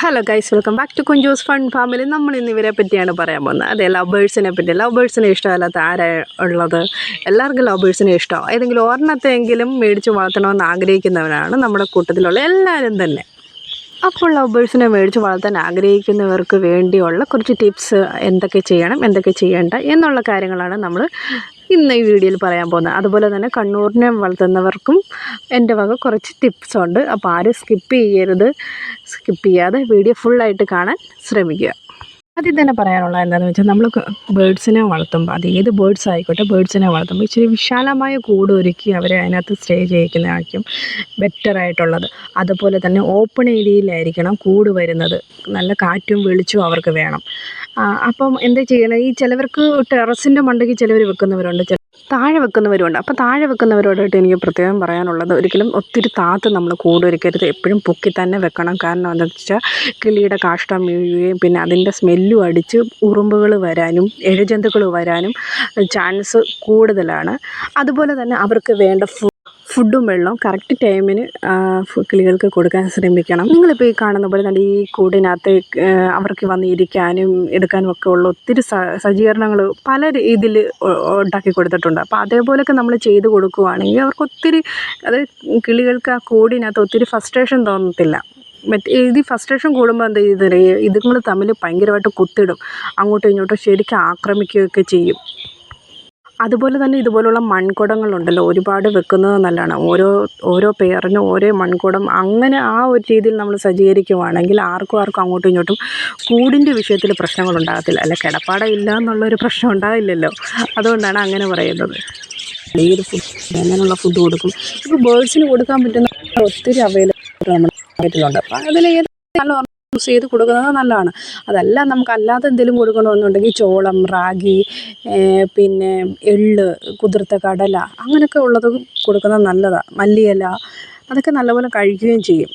Hello guys welcome back to Kunjoos fun family നമ്മൾ ഇന്ന് ഇവരെ പറ്റിയാണ് പറയാൻ പോകുന്നത്. അതെ ലവ് ബേഴ്സിനെ പറ്റി. ലവ് ബേഴ്സിനെ ഇഷ്ടമല്ലാത്ത ആരാ ഉള്ളത്? എല്ലാവർക്കും ലവ് ബേഴ്സിനെ ഇഷ്ടം. ഏതെങ്കിലും ഒരെണ്ണത്തെങ്കിലും മേടിച്ച് വളർത്തണമെന്ന് ആഗ്രഹിക്കുന്നവരാണ് നമ്മുടെ കൂട്ടത്തിലുള്ള എല്ലാവരും തന്നെ. അപ്പോൾ ലവ് ബേഴ്സിനെ മേടിച്ച് വളർത്താൻ ആഗ്രഹിക്കുന്നവർക്ക് വേണ്ടിയുള്ള കുറച്ച് ടിപ്സ് എന്തൊക്കെ ചെയ്യണം എന്തൊക്കെ ചെയ്യേണ്ട എന്നുള്ള കാര്യങ്ങളാണ് നമ്മൾ ഇന്ന് ഈ വീഡിയോയിൽ പറയാൻ പോകുന്നത്. അതുപോലെ തന്നെ കണ്ണൂരിനെ വളർത്തുന്നവർക്കും എന്റെ വക കുറച്ച് ടിപ്സ് ഉണ്ട്. അപ്പോൾ ആരും സ്കിപ്പ് ചെയ്യരുത്. സ്കിപ്പ് ചെയ്യാതെ വീഡിയോ ഫുള്ളായിട്ട് കാണാൻ ശ്രമിക്കുക. ആദ്യം തന്നെ പറയാനുള്ള എന്താണെന്ന് വെച്ചാൽ നമ്മൾ ബേഡ്സിനെ വളർത്തുമ്പോൾ അത് ഏത് ബേഡ്സ് ആയിക്കോട്ടെ ബേഡ്സിനെ വളർത്തുമ്പോൾ ഇച്ചിരി വിശാലമായ കൂട് ഒരുക്കി അവരെ അതിനകത്ത് സ്റ്റേ ചെയ്യിക്കുന്നതായിരിക്കും ബെറ്ററായിട്ടുള്ളത് അതുപോലെ തന്നെ ഓപ്പൺ ഏരിയയിലായിരിക്കണം കൂട് വരുന്നത്. നല്ല കാറ്റും വെളിച്ചവും അവർക്ക് വേണം. അപ്പം എന്താ ചെയ്യണം? ഈ ചിലവർക്ക് ടെറസിന്റെ മണ്ടയ്ക്ക് ചിലവർ വെക്കുന്നവരുണ്ട്. താഴെ വെക്കുന്നവരുണ്ട്. അപ്പോൾ താഴെ വെക്കുന്നവരോടായിട്ട് എനിക്ക് പ്രത്യേകം പറയാനുള്ളത് ഒരിക്കലും ഒത്തിരി താത്ത് നമ്മൾ കൂട് എപ്പോഴും പൊക്കി തന്നെ വെക്കണം. കാരണം എന്താണെന്ന് വെച്ചാൽ കിളിയുടെ കാഷ്ടം വീഴുകയും പിന്നെ അതിന്റെ സ്മെല്ലും അടിച്ച് ഉറുമ്പുകൾ വരാനും ഇഴജന്തുക്കൾ വരാനും ചാൻസ് കൂടുതലാണ്. അതുപോലെ തന്നെ അവർക്ക് വേണ്ട ഫുഡും വെള്ളവും കറക്റ്റ് ടൈമിന് കിളികൾക്ക് കൊടുക്കാൻ ശ്രമിക്കണം. നിങ്ങളിപ്പോൾ ഈ കാണുന്ന പോലെ തന്നെ ഈ കൂടിനകത്ത് അവർക്ക് വന്ന് ഇരിക്കാനും എടുക്കാനും ഒക്കെ ഉള്ള ഒത്തിരി സജ്ജീകരണങ്ങൾ പല രീതിയിൽ ഉണ്ടാക്കി കൊടുത്തിട്ടുണ്ട്. അപ്പോൾ അതേപോലെയൊക്കെ നമ്മൾ ചെയ്ത് കൊടുക്കുവാണെങ്കിൽ അവർക്ക് ഒത്തിരി അത് കിളികൾക്ക് ആ കൂടിനകത്ത് ഒത്തിരി ഫസ്ട്രേഷൻ തോന്നത്തില്ല. മറ്റേ ഇത് ഫസ്ട്രേഷൻ കൂടുമ്പോൾ എന്താ ചെയ്തത് ഇതുങ്ങൾ തമ്മിൽ ഭയങ്കരമായിട്ട് കുത്തിടും. അങ്ങോട്ടും ഇങ്ങോട്ടും ശരിക്കും ആക്രമിക്കുകയൊക്കെ ചെയ്യും. അതുപോലെ തന്നെ ഇതുപോലുള്ള മൺകുടങ്ങളുണ്ടല്ലോ ഒരുപാട് വെക്കുന്നത് നല്ലതാണ്. ഓരോ ഓരോ പേറിനും ഓരോ മൺകുടം അങ്ങനെ ആ ഒരു രീതിയിൽ നമ്മൾ സജ്ജീകരിക്കുവാണെങ്കിൽ ആർക്കും ആർക്കും അങ്ങോട്ടും ഇങ്ങോട്ടും കൂടിന്റെ വിഷയത്തിൽ പ്രശ്നങ്ങളുണ്ടാകത്തില്ല അല്ല കിടപ്പാട ഇല്ല എന്നുള്ളൊരു പ്രശ്നം ഉണ്ടാകില്ലല്ലോ അതുകൊണ്ടാണ് അങ്ങനെ പറയുന്നത്. ഏത് ഫുഡ് അങ്ങനെയുള്ള ഫുഡ് കൊടുക്കും. ഇപ്പോൾ ബേഡ്സിന് കൊടുക്കാൻ പറ്റുന്ന ഒത്തിരി അവൈലബിൾ നമ്മുടെ മാർക്കറ്റിലുണ്ട് അപ്പോൾ അതിൽ ഏത് നല്ല യൂസ് ചെയ്ത് കൊടുക്കുന്നത് നല്ലതാണ്. അതല്ല നമുക്ക് അല്ലാതെ എന്തെങ്കിലും കൊടുക്കണമെന്നുണ്ടെങ്കിൽ ചോളം റാഗി പിന്നെ എള്ള് കുതിർത്ത കടല അങ്ങനെയൊക്കെ ഉള്ളത് കൊടുക്കുന്നത് നല്ലതാണ് മല്ലിയില അതൊക്കെ നല്ലപോലെ കഴിക്കുകയും ചെയ്യും.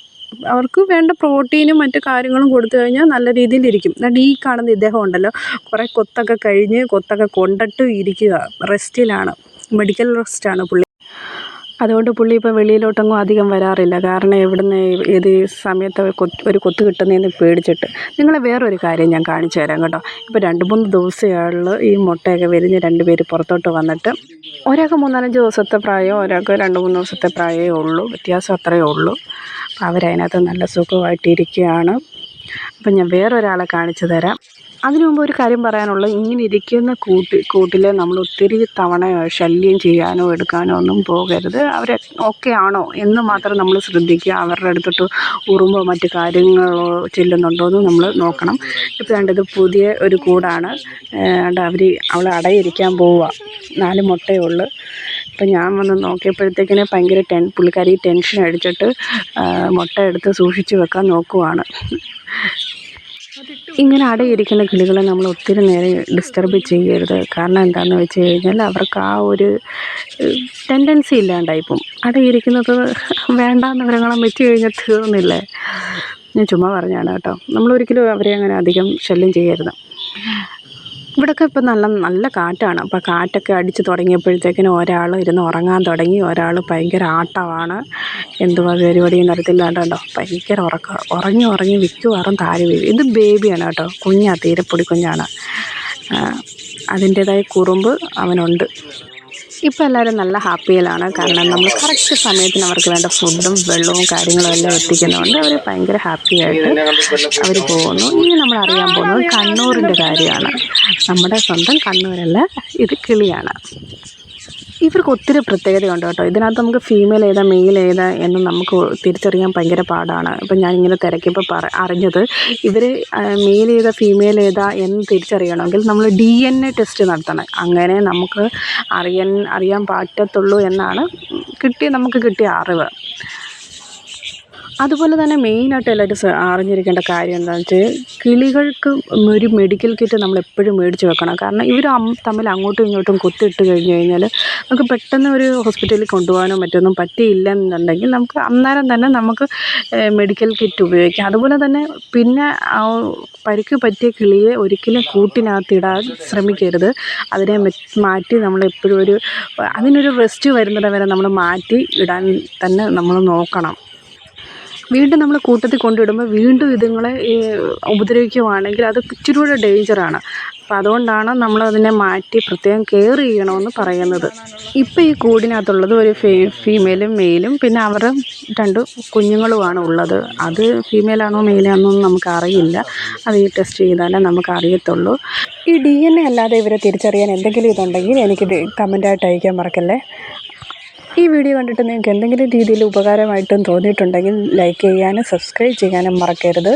അവർക്ക് വേണ്ട പ്രോട്ടീനും മറ്റു കാര്യങ്ങളും കൊടുത്തു കഴിഞ്ഞാൽ നല്ല രീതിയിലിരിക്കും എന്നിട്ട് ഈ കാണുന്ന ഇദ്ദേഹം ഉണ്ടല്ലോ കുറേ കൊത്തൊക്കെ കഴിഞ്ഞ് കൊത്തൊക്കെ കൊണ്ടിട്ട് ഇരിക്കുക. റെസ്റ്റിലാണ് മെഡിക്കൽ റെസ്റ്റാണ് പുള്ളി. അതുകൊണ്ട് പുള്ളി ഇപ്പോൾ വെളിയിലോട്ടൊന്നും അധികം വരാറില്ല. കാരണം എവിടുന്ന് ഏത് സമയത്ത് ഒരു കൊത്ത് കിട്ടുന്നതെന്ന് പേടിച്ചിട്ട്. നിങ്ങളെ വേറൊരു കാര്യം ഞാൻ കാണിച്ചു തരാം കേട്ടോ. ഇപ്പോൾ രണ്ട് മൂന്ന് ദിവസമുള്ള ഈ മുട്ടയൊക്കെ വിരിഞ്ഞ് രണ്ട് പേര് പുറത്തോട്ട് വന്നിട്ട്. ഒരാൾക്ക് മൂന്നാലഞ്ച് ദിവസത്തെ പ്രായം ഒരാൾക്ക് രണ്ട് മൂന്ന് ദിവസത്തെ പ്രായമേ ഉള്ളൂ. വ്യത്യാസം അത്രയേ ഉള്ളൂ. അപ്പോൾ അവരതിനകത്ത് നല്ല സുഖമായിട്ടിരിക്കുകയാണ്. അപ്പം ഞാൻ വേറൊരാളെ കാണിച്ചു തരാം. അതിനു മുമ്പ് ഒരു കാര്യം പറയാനുള്ളത് ഇങ്ങനെ ഇരിക്കുന്ന കൂട്ടി കൂട്ടിൽ നമ്മൾ ഒത്തിരി തവണ ശല്യം ചെയ്യാനോ എടുക്കാനോ ഒന്നും പോകരുത്. അവർ ഓക്കെ ആണോ എന്ന് മാത്രം നമ്മൾ ശ്രദ്ധിക്കുക. അവരുടെ അടുത്തോട്ട് ഉറുമ്പോ മറ്റു കാര്യങ്ങളോ ചെല്ലുന്നുണ്ടോ എന്ന് നമ്മൾ നോക്കണം. ഇപ്പോൾ കണ്ടത് പുതിയ ഒരു കൂടാണ്. അവർ അവൾ അടയിരിക്കാൻ പോവുക. നാല് മുട്ടയേ ഉള്ളൂ. അപ്പം ഞാൻ വന്ന് നോക്കിയപ്പോഴത്തേക്കിന് ഭയങ്കര ടെൻ പുള്ളിക്കാരി ടെൻഷൻ അടിച്ചിട്ട് മുട്ട എടുത്ത് സൂക്ഷിച്ച് വെക്കാൻ നോക്കുവാണ്. ഇങ്ങനെ അടയിരിക്കുന്ന കിളികളെ നമ്മൾ ഒത്തിരി നേരം ഡിസ്റ്റർബ് ചെയ്യരുത്. കാരണം എന്താണെന്ന് വെച്ച് കഴിഞ്ഞാൽ അവർക്ക് ആ ഒരു ടെൻഡൻസി ഇല്ലാണ്ടായിപ്പം അടയിരിക്കുന്നത് വേണ്ടാന്ന് മൃഗങ്ങളെ വെച്ച് കഴിഞ്ഞാൽ തീർന്നില്ലേ? ഞാൻ ചുമ്മാ പറഞ്ഞാണ് കേട്ടോ. നമ്മളൊരിക്കലും അവരെ അങ്ങനെ അധികം ശല്യം ചെയ്യരുത്. ഇവിടെയൊക്കെ ഇപ്പം നല്ല നല്ല കാറ്റാണ്. അപ്പോൾ കാറ്റൊക്കെ അടിച്ച് തുടങ്ങിയപ്പോഴത്തേക്കിനും ഒരാൾ ഇരുന്ന് ഉറങ്ങാൻ തുടങ്ങി. ഒരാൾ ഭയങ്കര ആട്ടമാണ്. എന്തുവാ പരിപാടിയും തരത്തില്ലാണ്ടോ ഭയങ്കര ഉറക്ക ഉറങ്ങി ഉറങ്ങി മിക്കവാറും താഴെ വീഴും. ഇത് ബേബിയാണ് കേട്ടോ. കുഞ്ഞാ പൊടി കുഞ്ഞാണ്. ആ, അതിന്റേതായ കുറുമ്പ് അവനുണ്ട്. ഇപ്പോൾ എല്ലാവരും നല്ല ഹാപ്പിയിലാണ്. കാരണം നമ്മൾ കറക്റ്റ് സമയത്തിന് അവർക്ക് വേണ്ട ഫുഡും വെള്ളവും കാര്യങ്ങളും എല്ലാം എത്തിക്കുന്നതുകൊണ്ട് അവർ ഭയങ്കര ഹാപ്പിയായിട്ട് അവർ പോകുന്നു. ഇനി നമ്മൾ അറിയാൻ പോകുന്നത് കണ്ണൂരിന്റെ കാര്യമാണ്. നമ്മുടെ സ്വന്തം കണ്ണൂരല്ല ഇത് കിളിയാണ്. ഇവർക്ക് ഒത്തിരി പ്രത്യേകതയുണ്ട് കേട്ടോ. ഇതിനകത്ത് നമുക്ക് ഫീമെയിൽ ഏതാ മെയിൽ ഏതാ എന്ന് നമുക്ക് തിരിച്ചറിയാൻ ഭയങ്കര പാടാണ്. ഇപ്പം ഞാനിങ്ങനെ തിരക്കിയപ്പോൾ പറ അറിഞ്ഞത് ഇവർ മെയിൽ ഏതാ ഫീമെയിൽ ഏതാ എന്ന് തിരിച്ചറിയണമെങ്കിൽ നമ്മൾ ഡി എൻ എ ടെസ്റ്റ് നടത്തണം. അങ്ങനെ നമുക്ക് അറിയാൻ അറിയാൻ പറ്റത്തുള്ളൂ എന്നാണ് കിട്ടിയ നമുക്ക് കിട്ടിയ അറിവ്. അതുപോലെ തന്നെ മെയിനായിട്ട് എല്ലാവരും അറിഞ്ഞിരിക്കേണ്ട കാര്യം എന്താണെന്ന് വെച്ചാൽ കിളികൾക്ക് ഒരു മെഡിക്കൽ കിറ്റ് നമ്മൾ എപ്പോഴും മേടിച്ച് വെക്കണം. കാരണം ഇവർ തമ്മിൽ അങ്ങോട്ടും ഇങ്ങോട്ടും കുത്തിയിട്ട് കഴിഞ്ഞ് കഴിഞ്ഞാൽ നമുക്ക് പെട്ടെന്ന് ഒരു ഹോസ്പിറ്റലിൽ കൊണ്ടുപോകാനോ മറ്റൊന്നും പറ്റിയില്ല എന്നുണ്ടെങ്കിൽ നമുക്ക് അന്നേരം തന്നെ നമുക്ക് മെഡിക്കൽ കിറ്റ് ഉപയോഗിക്കാം. അതുപോലെ തന്നെ പിന്നെ പരിക്ക് പറ്റിയ കിളിയെ ഒരിക്കലും കൂട്ടിനകത്തിടാൻ ശ്രമിക്കരുത്. അതിനെ മാറ്റി നമ്മൾ എപ്പോഴും ഒരു അതിനൊരു റെസ്റ്റ് വരുന്നിടം വരെ നമ്മൾ മാറ്റി ഇടാൻ തന്നെ നമ്മൾ നോക്കണം. വീണ്ടും നമ്മൾ കൂട്ടത്തിൽ കൊണ്ടിടുമ്പോൾ വീണ്ടും ഇതുങ്ങളെ ഉപദ്രവിക്കുവാണെങ്കിൽ അത് ഇച്ചിരി കൂടെ ഡേഞ്ചറാണ് അപ്പോൾ അതുകൊണ്ടാണ് നമ്മളതിനെ മാറ്റി പ്രത്യേകം കെയർ ചെയ്യണമെന്ന് പറയുന്നത്. ഇപ്പോൾ ഈ കൂടിനകത്തുള്ളത് ഒരു ഫീ ഫീമെയിലും മെയിലും പിന്നെ അവരുടെ രണ്ട് കുഞ്ഞുങ്ങളുമാണ് ഉള്ളത്. അത് ഫീമെയിലാണോ മെയിലാണോ എന്ന് നമുക്കറിയില്ല. അത് ഈ ടെസ്റ്റ് ചെയ്താലേ നമുക്ക് അറിയത്തുള്ളൂ ഈ ഡി എൻ എ അല്ലാതെ ഇവരെ തിരിച്ചറിയാൻ എന്തെങ്കിലും ഇതുണ്ടെങ്കിൽ എനിക്ക് കമന്റായിട്ട് അയക്കാൻ മറക്കല്ലേ? ഈ വീഡിയോ കണ്ടിട്ട് നിങ്ങൾക്ക് എന്തെങ്കിലും രീതിയിൽ ഉപകാരമായിട്ടും തോന്നിയിട്ടുണ്ടെങ്കിൽ ലൈക്ക് ചെയ്യാനും സബ്സ്ക്രൈബ് ചെയ്യാനും മറക്കരുത്.